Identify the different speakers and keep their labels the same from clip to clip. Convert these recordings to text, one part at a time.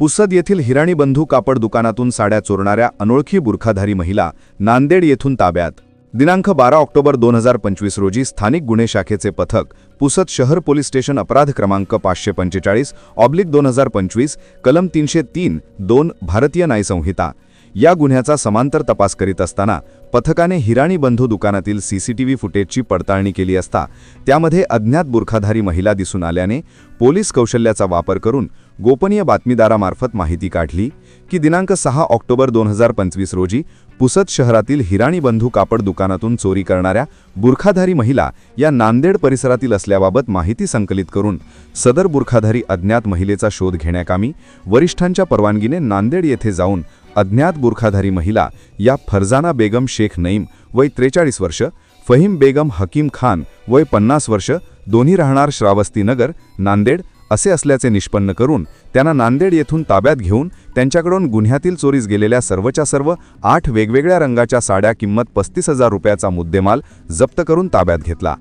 Speaker 1: पुसद येथील हिराणी बंधू कापड दुकानातून साड्या चोरणाऱ्या अनोळखी बुरखाधारी महिला नांदेड येथून ताब्यात. दिनांक बारा ऑक्टोबर दोन हजार पंचवीस रोजी स्थानिक गुन्हे शाखेचे पथक पुसद शहर पोलीस स्टेशन अपराध क्रमांक पाचशे पंचेचाळीस ऑब्लिक दोन हजार पंचवीस कलम तीनशे तीन दोन भारतीय न्यायसंहिता या गुन्ह्याचा समांतर तपास करीत असताना पथकाने हिराणी बंधू दुकानातील सीसीटीव्ही फुटेजची पडताळणी केली असता त्यामध्ये अज्ञात बुरखाधारी महिला दिसून आल्याने पोलीस कौशल्याचा वापर करून गोपनीय बातमीदारामार्फत माहिती काढली की दिनांक सहा ऑक्टोबर दोन हजार पंचवीस रोजी पुसद शहरातील हिराणी बंधू कापड दुकानातून चोरी करणाऱ्या बुरखाधारी महिला या नांदेड परिसरातील असल्याबाबत माहिती संकलित करून सदर बुरखाधारी अज्ञात महिलेचा शोध घेण्याकामी वरिष्ठांच्या परवानगीने नांदेड येथे जाऊन अज्ञात बुरखाधारी महिला या फरजाना बेगम शेख नईम वय त्रेचाळीस वर्ष फहीम बेगम हकीम खान वय पन्नास वर्ष दोन्ही राहणार श्रावस्तीनगर नांदेड असे असल्याचे निष्पन्न करून त्यांना नांदेड येथून ताब्यात घेऊन त्यांच्याकडून गुन्ह्यातील चोरीस गेलेल्या सर्वच्या सर्व आठ वेगवेगळ्या रंगाच्या साड्या किंमत पस्तीस हजार रुपयाचा मुद्देमाल जप्त करून ताब्यात घेतला.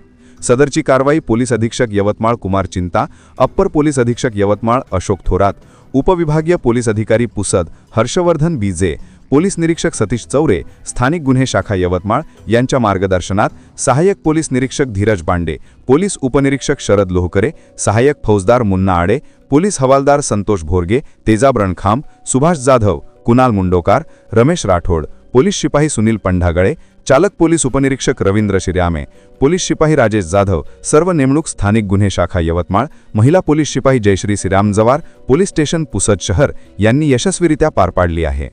Speaker 1: सदरची कारवाई पोलीस अधीक्षक यवतमाळ कुमार चिंता अप्पर पोलीस अधीक्षक यवतमाळ अशोक थोरात उपविभागीय पोलीस अधिकारी पुसद हर्षवर्धन बीजे पोलीस निरीक्षक सतीश चौरे स्थानिक गुन्हे शाखा यवतमाळ यांच्या मार्गदर्शनात सहाय्यक पोलीस निरीक्षक धीरज बांडे पोलीस उपनिरीक्षक शरद लोहकरे सहाय्यक फौजदार मुन्ना आडे पोलीस हवालदार संतोष भोरगे तेजाब रणखांब सुभाष जाधव कुणाल मुंडोकार रमेश राठोड पोलीस शिपाई सुनील पंढागळे चालक पोलीस उपनिरीक्षक रवींद्र शिर्यामे पोलीस शिपाई राजेश जाधव सर्व नेमणूक स्थानिक गुन्हे शाखा यवतमाळ महिला पोलीस शिपाई जयश्री श्रीराम जवार पोलीस स्टेशन पुसद शहर यांनी यशस्वीरित्या पार पाडली आहे.